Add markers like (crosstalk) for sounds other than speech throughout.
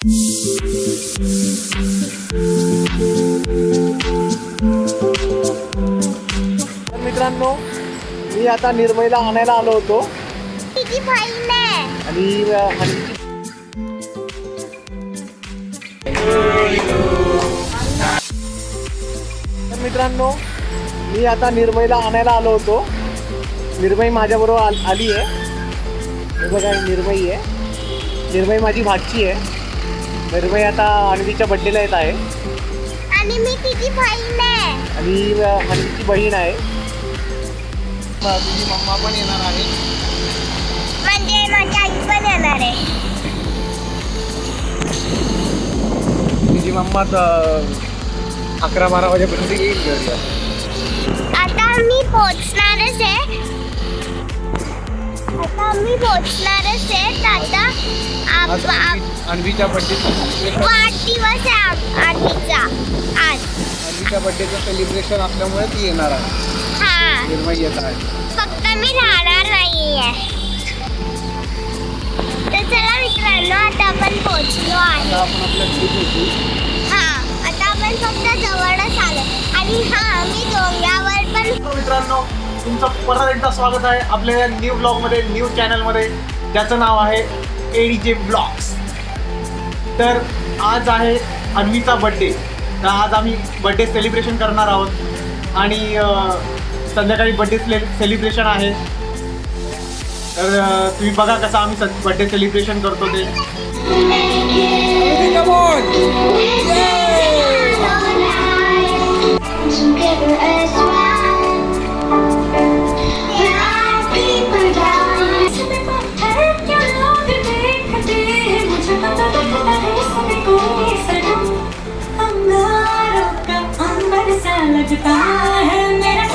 तर मित्रांनो मी आता निर्मईला आणायला आलो होतो. आणि आणि तर मित्रांनो मी आता निर्मईला आणायला आलो होतो. निर्मई माझ्याबरोबर आल आली आहे. बघा ही निर्मई आहे. निर्मई माझी भाची आहे. निर्मई आता अन्वीच्या बड्डेला येत आहे. आणि मी तिची बहीण आहे. आणि तिची बहीण आहे. तुझी मम्मा पण येणार आहे. म्हणजे माझी आई पण येणार आहे. तुझी मम्मा तर अकरा बारा वाजेपर्यंत येईल घरी. आता मी पोचणारच आहे. आता मी पोचणारच आहे आता आप- आज आप- अन्वी- अन्वीच्या बड्डेचं वाढदिवस आहे आप- आधीचा आज. अन्वीच्या बड्डेचं सेलिब्रेशन असल्यामुळे ती येणार आहे. हा. निर्मय येत आहे. फक्त मी राहणार नाहीये. तर चला मित्रांनो आता आपण पोचलो आहे. आता आपण आपल्या घरी पोहोचू. हा आता आपण फक्त जवळच आलो. आणि हा मी डोंगरावर पण तर मित्रांनो तुमचं परत एकदा स्वागत आहे आपल्या या न्यू ब्लॉगमध्ये न्यू चॅनलमध्ये ज्याचं नाव आहे ए डी जे ब्लॉग्स तर आज आहे अन्वीचा बड्डे तर आज आम्ही बड्डे सेलिब्रेशन करणार आहोत. आणि संध्याकाळी बड्डे सेलिब्रेशन आहे. तर तुम्ही बघा कसं आम्ही बड्डे सेलिब्रेशन करतो ते. Together as लगता है मेरा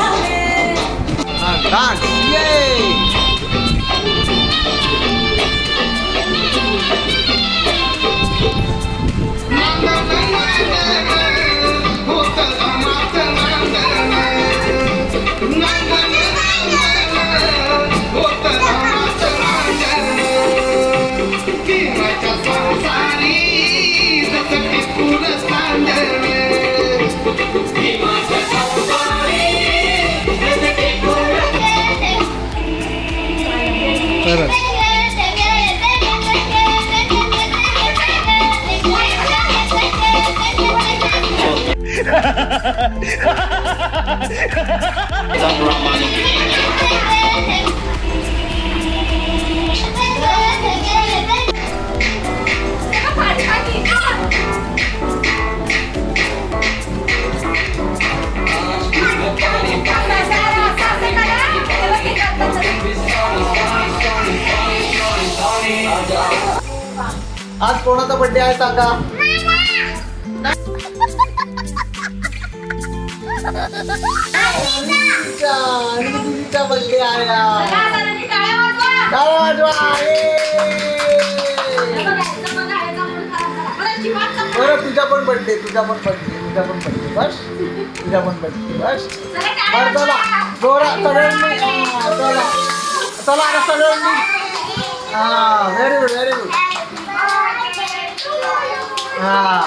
आज कोणाचा बड्डे आहे सांगा? दीदीचा आणि दीदीचा बरं तुझा पण बर्थडे तुझा पण बर्थडे तुझा पण बर्थडे बस तुझा पण बर्थडे बस बरं चला जोरा सगळ्यांनी चला चला आता सगळ्यांनी हा व्हेरी गुड व्हेरी गुड हा.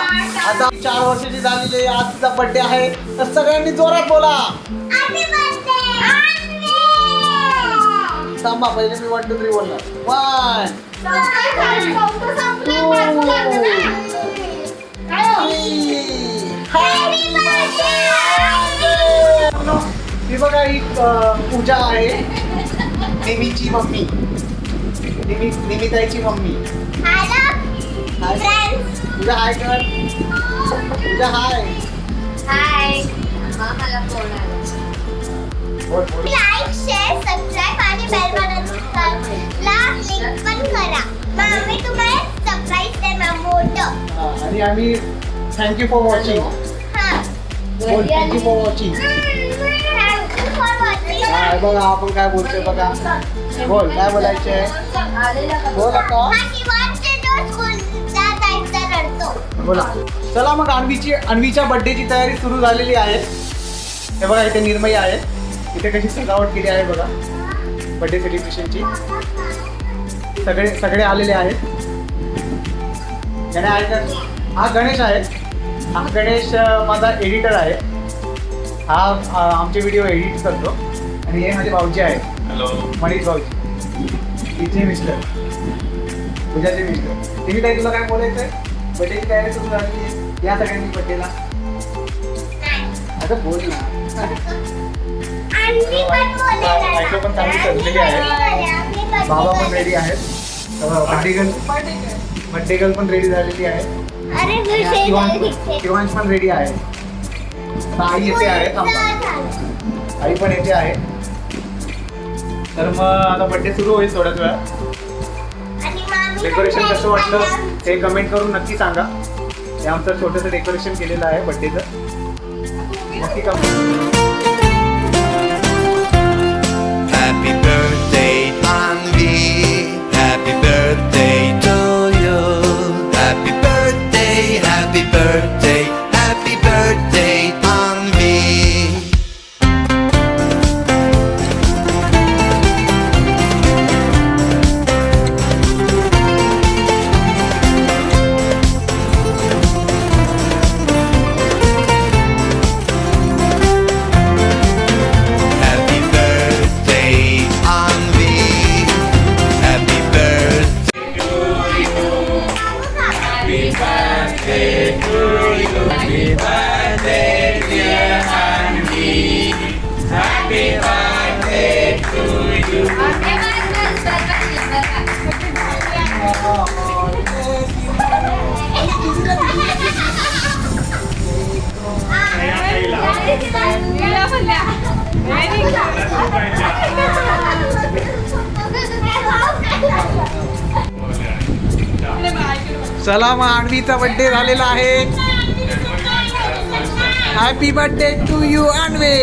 आता चार वर्षाची झालेली आज तिचा बर्थडे आहे. तर सगळ्यांनी जोरात बोला. थांबा पहिले मी वन टू थ्री बोलणार. वन ही बघा ही पूजा आहे. निमीची मम्मी. निमी निमिताईची मम्मी. हाय पूजा हाय कर पूजा हाय बोल बोल लाईक शेअर सबस्क्राईब आणि बेल बटनला क्लिक पण करा। मग आम्ही तुम्हाला सरप्राईज देणार मोठं हा, आणि आम्ही थँक्यू फॉर वॉचिंग हा। बोल thank you for watching thank you for watching हा बघा आपण काय बोलतोय बघा बोल काय बोलायचंय बोल आता बोला. चला मग अन्वीची अन्वीच्या बर्थडेची तयारी सुरू झालेली आहे. हे बघा इथे निर्मयी आहे. इथे कशी सजावट केली आहे बघा. बर्थडे सेलिब्रेशनची सगळे सगळे आलेले आहेत. त्याने आहे हा गणेश आहे. हा गणेश माझा एडिटर आहे. हा आमचे व्हिडिओ एडिट करतो. आणि हे माझे भाऊजी आहे हॅलो मनीष भाऊजी. इथे मिस्टर. पूजाचे मिस्टर. तिने काही तुला काय बोलायचं आहे तयारी सुरू झाली आहे या सगळ्यांनी बड्डेला? अगं बोल ना. बायको पण चांगली सजलेली आहे. बाबा पण. रेडी आहेत. बड्डे गर्ल पण रेडी झालेली आहे. अरे शिवांश पण रेडी आहे. आता आई येते आहे. आई पण येते आहे. तर मग आता बड्डे सुरू होईल थोड्याच मामी डेकोरेशन कसं वाटलं ते कमेंट करून नक्की सांगा. हे आमचं छोटंसं डेकोरेशन केलेलं आहे बड्डेचं नक्की comment Happy birthday to you. Happy birthday, dear Andy. Happy birthday to you. Happy birthday. चला मग आणवीचा बड्डे झालेला आहे. हॅपी बर्थडे टू यू आणवे.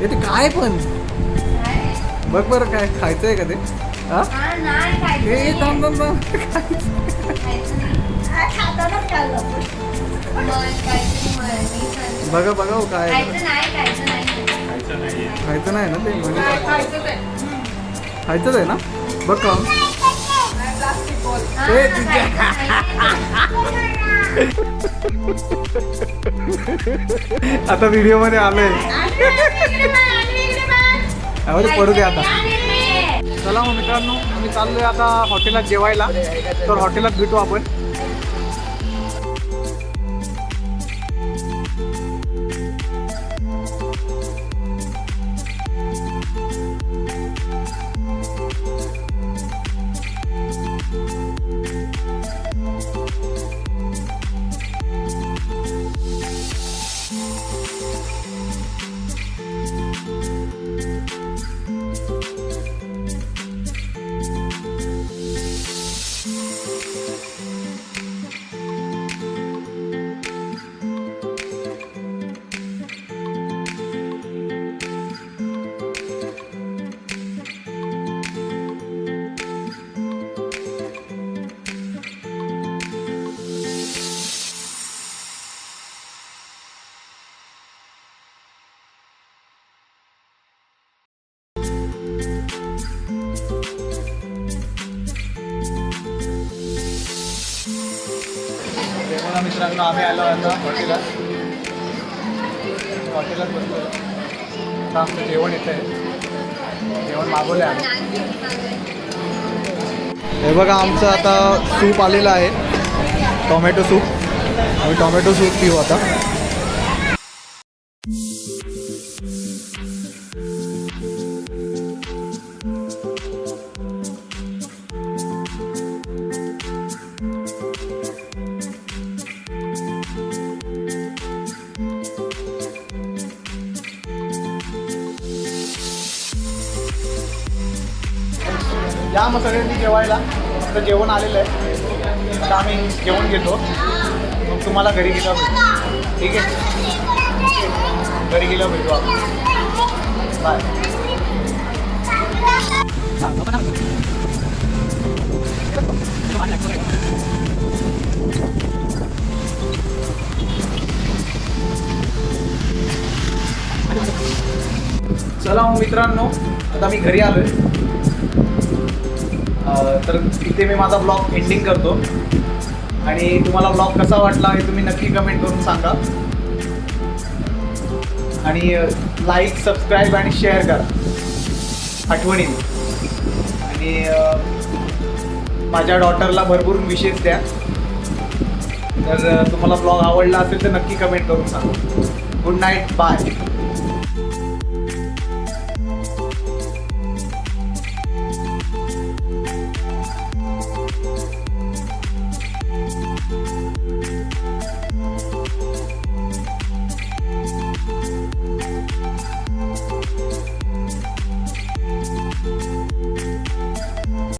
ते काय पण? बघ बरं काय खायचंय का ते? हा? हे थांब थांब थांब. (laughs) बघा बघा हो काय. खायचं नाही ना ते? म्हणजे खायचंच आहे. ना? बघ का आता व्हिडिओमध्ये आलोय पडू दे आता. चला मग मित्रांनो आम्ही चाललोय आता हॉटेलात जेवायला. तर हॉटेलात भेटू आपण. मित्रांनो आम्ही आलो आता हॉटेलात. हॉटेलात बसलो आता आमचं जेवण येतं आहे. जेवण मागवलं आहे आम्ही. हे बघा आमचं आता सूप आलेलं आहे. Tomato soup. आम्ही टोमॅटो सूप पिऊ आता. या मग सगळ्यांनी जेवायला. तर जेवण आलेलं आहे. तर आम्ही जेवण घेतो. मग तुम्हाला घरी गेलं भेटू. ठीक आहे? घरी गेलं भेटू आपण. बाय. चला मग मित्रांनो आता मी घरी आलोय. तर इथे मी माझा ब्लॉग एंडिंग करतो. आणि तुम्हाला ब्लॉग कसा वाटला हे तुम्ही नक्की कमेंट करून सांगा. आणि लाईक सबस्क्राईब आणि शेअर करा. आठवणी आणि माझ्या डॉटरला भरपूर विशेष द्या. तर तुम्हाला ब्लॉग आवडला असेल तर नक्की कमेंट करून सांगा. Good night bye